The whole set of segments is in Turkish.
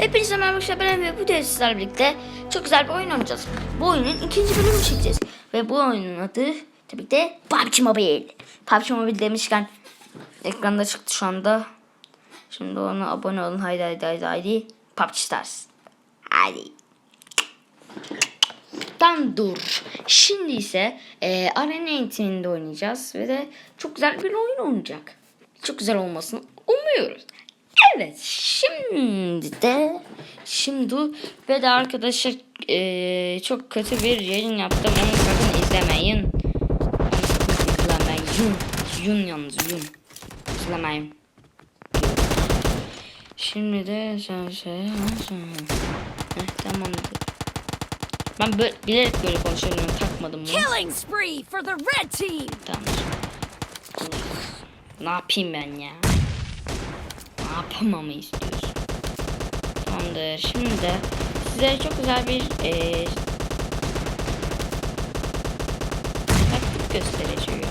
Hepinize merhaba arkadaşlar ben ve bu de sizlerle birlikte çok güzel bir oyun oynayacağız. Bu oyunun ikinci bölümünü çekeceğiz. Ve bu oyunun adı tabii ki de PUBG Mobile. PUBG Mobile demişken ekranda çıktı şu anda. Şimdi ona abone olun. Haydi haydi haydi haydi. PUBG Stars. Haydi. Tam dur. Şimdi ise e, Arena eğitiminde oynayacağız ve de çok güzel bir oyun oynayacak. Çok güzel olmasını umuyoruz. Evet şimdi de şimdi ve de arkadaşlar e, çok kötü bir yayın yaptım onu sakın izlemeyin. Onu sakın izlemeyin. Yun yalnız yun. İzlemeyin. Şimdi de şey şey Heh, tamamdır. Ben böyle, bilerek böyle konuşuyorum takmadım bunu. Killing spree for the red team! Tamamdır. Ne yapayım ben ya? Yapamamı istiyorsun? Tamamdır. Şimdi de size çok güzel bir eee taktik göstereceğim. Ya?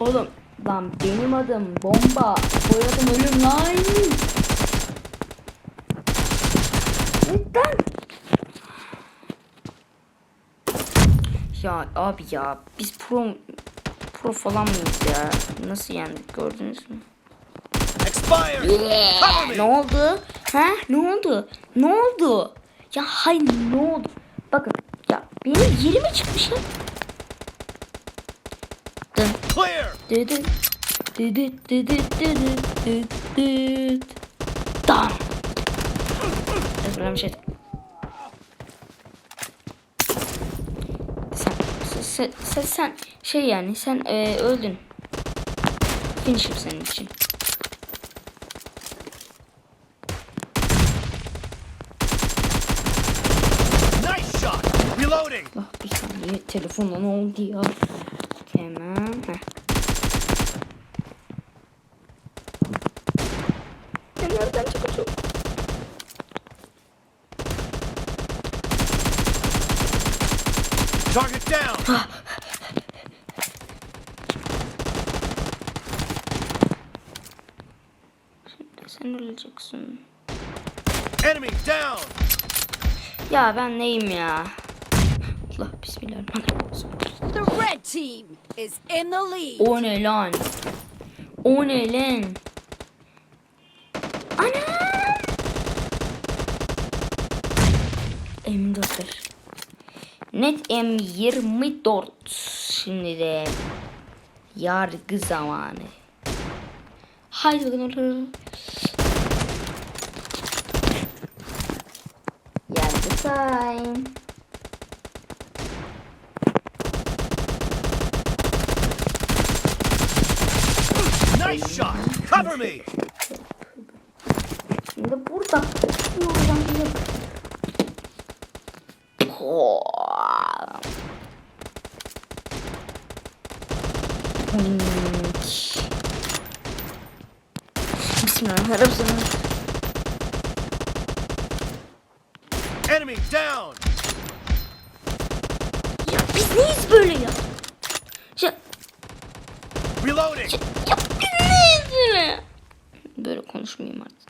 Oğlum lan benim adım bomba. Soyadım ölüm lan. Ya abi ya biz pro pro falan mıyız ya? Nasıl yendik gördünüz mü? Cover ne oldu? Ha? Ne oldu? Ne oldu? Ya hayır ne oldu? Bakın ya benim yerime çıkmış ya. Dıdı dıdı dıdı dıdı dıdı Dam. Ezberlemiş bir şey. Sen, sen, sen, sen şey yani sen e, öldün. Finish'im senin için. Nice shot! Reloading! Ah bir saniye telefonda ne oldu ya? Hemen. Heh. Ya nereden çıkacak? Target down! Sen öleceksin. Enemy down! Ya ben neyim ya? Allah bismillahirrahmanirrahim. The red team is in the lead. O ne lan? O ne lan? Ana! M4. Net M24. Şimdi de yargı zamanı. Haydi bakalım. Time. Nice shot! Cover me! Şimdi burada buradan bir Bismillahirrahmanirrahim. Enemy down! Ya biz neyiz böyle ya? Ya, Reloading! ya biz neyiz böyle? Böyle konuşmayayım artık.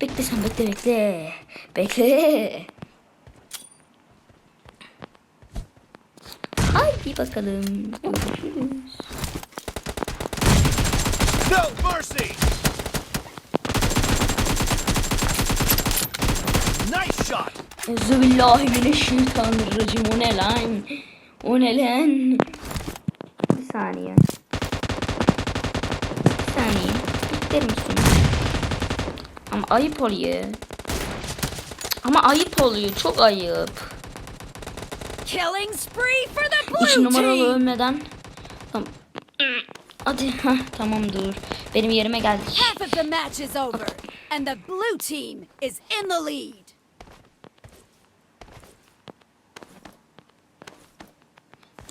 Bekle sen bekle bekle. Bekle. Haydi bakalım. Mercy! Nice shot! Euzubillahimineşşeytanirracim. O ne lan? O ne lan? Bir saniye. Bir saniye. Bekler misin? Ama ayıp oluyor. Ama ayıp oluyor. Çok ayıp. Killing spree for the blue numaralı team! ölmeden. Tamam. Hadi. Heh, tamam dur. Benim yerime geldik. Half of the match is over, and the blue team is in the lead.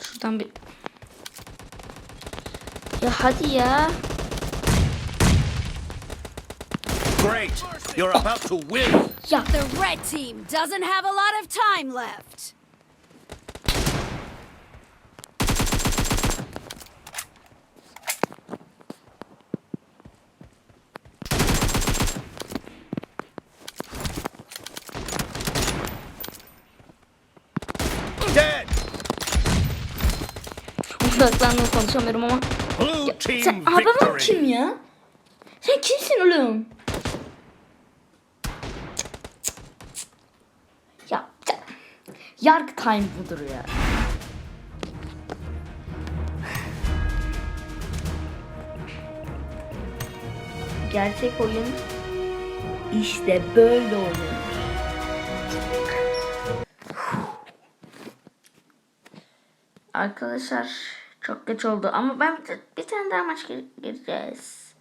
Şuradan bir... Ya hadi ya. Great! You're about to win. Ya The red team doesn't have a lot of time left. Dead. Odaklandım konuşamıyorum ama. Ya, sen victory. kim ya? Sen kimsin oğlum? Ya, ya yargı time budur ya. Gerçek oyun işte böyle oyun. Arkadaşlar çok geç oldu ama ben bir, tane daha maç gir- gireceğiz.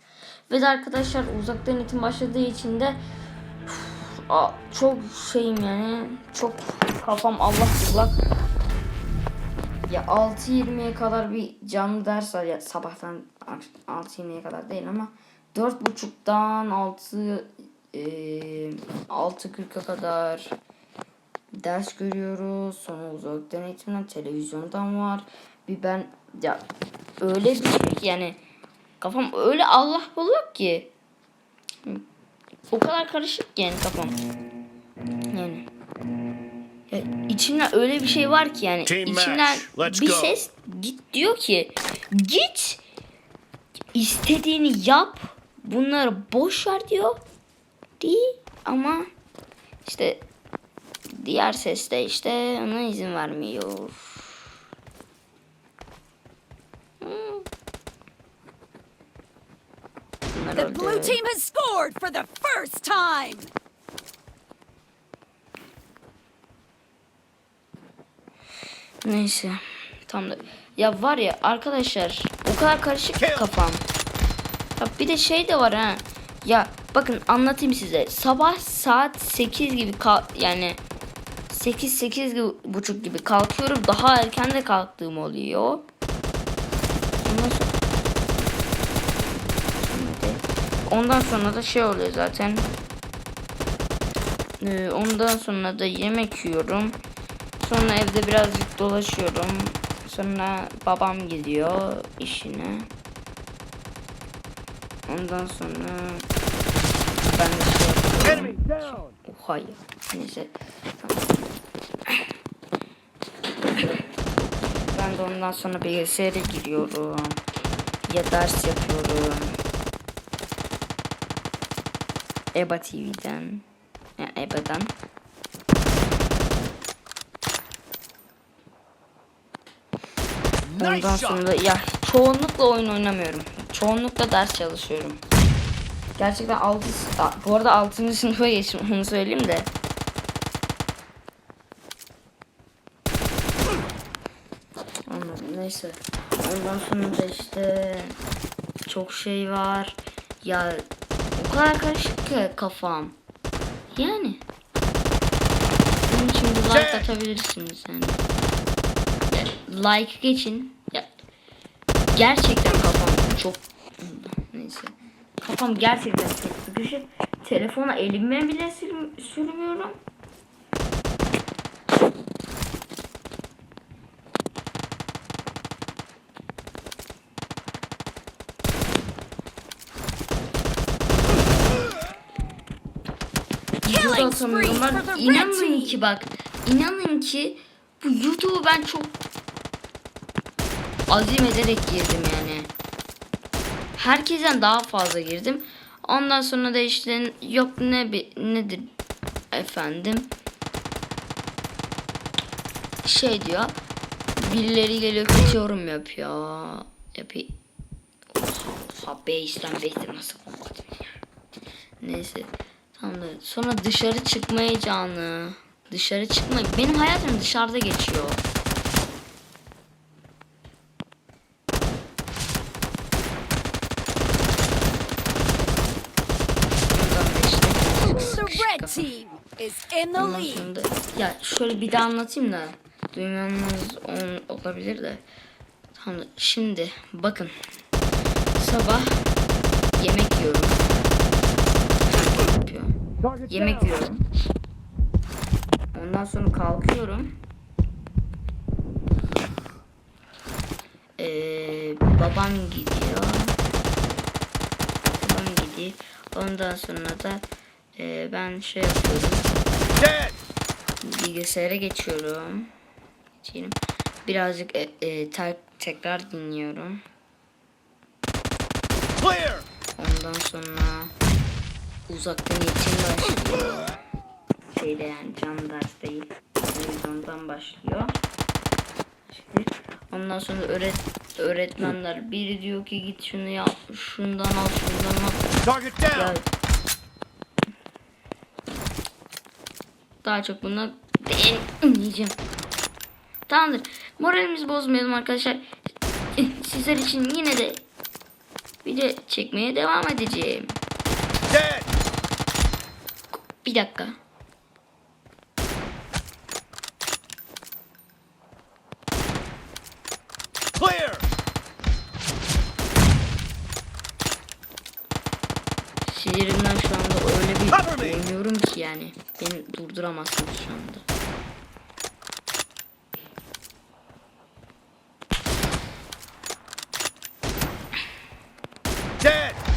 Ve arkadaşlar uzaktan eğitim başladığı için de a- çok şeyim yani çok kafam Allah bullak. Ya 6.20'ye kadar bir canlı ders var ya sabahtan 6.20'ye kadar değil ama 4.30'dan 6 e, 6.40'a kadar ders görüyoruz. Sonra uzaktan eğitimden televizyondan var. Bir ben ya öyle bir şey ki yani kafam öyle Allah bullak ki. O kadar karışık ki yani kafam. Yani. Ya içimden öyle bir şey var ki yani Team içimden bir ses git diyor ki git istediğini yap bunları boş ver diyor. Değil ama işte diğer ses de işte ona izin vermiyor. The blue team has scored for the first time. Neyse. Tam da. Ya var ya arkadaşlar o kadar karışık ki kafam. Ya bir de şey de var ha. Ya bakın anlatayım size. Sabah saat 8 gibi yani 8 8 gibi, buçuk gibi kalkıyorum. Daha erken de kalktığım oluyor. Ondan sonra Ondan sonra da şey oluyor zaten. Ee, ondan sonra da yemek yiyorum. Sonra evde birazcık dolaşıyorum. Sonra babam gidiyor işine. Ondan sonra ben de şey yapıyorum. Oha ya. Neyse. Ben de ondan sonra bilgisayara giriyorum. Ya ders yapıyorum. EBA TV'den. Yani EBA'dan. Ondan sonra ya çoğunlukla oyun oynamıyorum. Çoğunlukla ders çalışıyorum. Gerçekten 6 bu arada 6. sınıfa geçtim onu söyleyeyim de. Anladım neyse. Ondan sonra da işte çok şey var. Ya o kadar karışık ki kafam. Yani. Bunun için bir like Şey- atabilirsiniz yani. Ya, like geçin. Ya, gerçekten kafam çok neyse. Kafam gerçekten çok sıkışık. Telefona elime bile sür- sürmüyorum. Ben. red İnanın ki bak. inanın ki bu YouTube'u ben çok azim ederek girdim yani. Herkesten daha fazla girdim. Ondan sonra da işte yok ne nedir efendim şey diyor birileri geliyor kötü yorum yapıyor yapıyor oha oha base'den base'den nasıl kapattım ya neyse tamam da sonra dışarı çıkmayacağını dışarı çıkma benim hayatım dışarıda geçiyor Ondan da işte The sıkışık red kafa. team is in the Ondan lead. sonra da ya şöyle bir daha anlatayım da duymanız ol- olabilir de. Tamam şimdi bakın. Sabah yemek yiyorum. Yemek yiyorum. Ondan sonra kalkıyorum. Ee, babam gidiyor. Babam gidiyor. Ondan sonra da e, ben şey yapıyorum. Dead. Bilgisayara geçiyorum. Geçelim. Birazcık e, e, te- tekrar dinliyorum. Clear. Ondan sonra uzaktan eğitim başlıyor. Şeyde yani can ders değil. Televizyondan başlıyor. İşte ondan sonra öğret öğretmenler biri diyor ki git şunu yap, şundan al, şundan al. Target Ya, down. daha çok buna değinmeyeceğim. Tamamdır. Moralimizi bozmayalım arkadaşlar. Sizler için yine de video çekmeye devam edeceğim. Dead. Bir dakika. Clear. Sinirimden şu anda öyle bir oynuyorum ki yani. Beni durduramazsınız şu anda. Dead.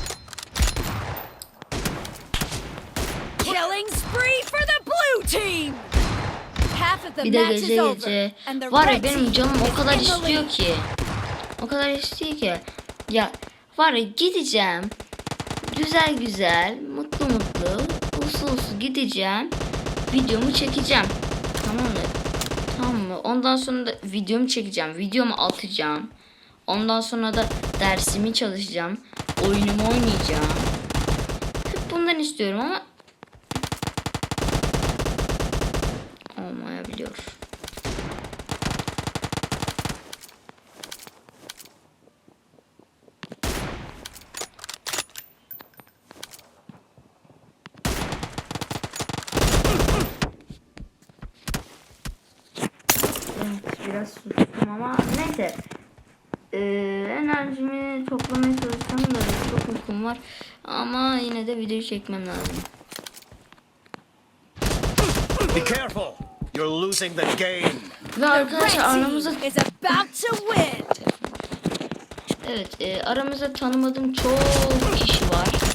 Killing spree for the blue team. Half of the Bir de gece gece var ya benim canım o kadar istiyor ki. O kadar istiyor ki. Ya var ya gideceğim. Güzel güzel, mutlu mutlu, uslu uslu gideceğim. Videomu çekeceğim. Tamam mı? Tamam mı? Ondan sonra da videomu çekeceğim. Videomu atacağım. Ondan sonra da dersimi çalışacağım. Oyunumu oynayacağım. Hep bundan istiyorum ama olmayabiliyor. Evet, biraz sustum ama neyse. Ee, enerjimi toplamaya çalışsam da çok uykum var. Ama yine de video çekmem lazım. Be careful. You're losing the game. Ve The arkadaşlar aramızda team is about to win. evet e, aramızda tanımadığım çok kişi var.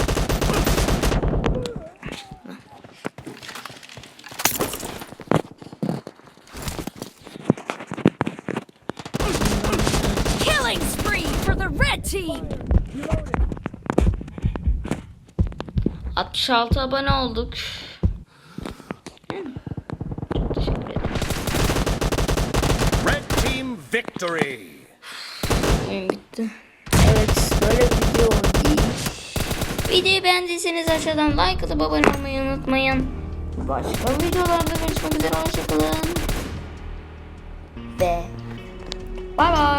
66 abone olduk. Çok Teşekkür ederim. Red Team Victory. Oyun bitti. Evet böyle bir video oldu. Videoyu beğendiyseniz aşağıdan like atıp abone olmayı unutmayın. Başka videolarda görüşmek üzere. Hoşçakalın. Ve bye bye.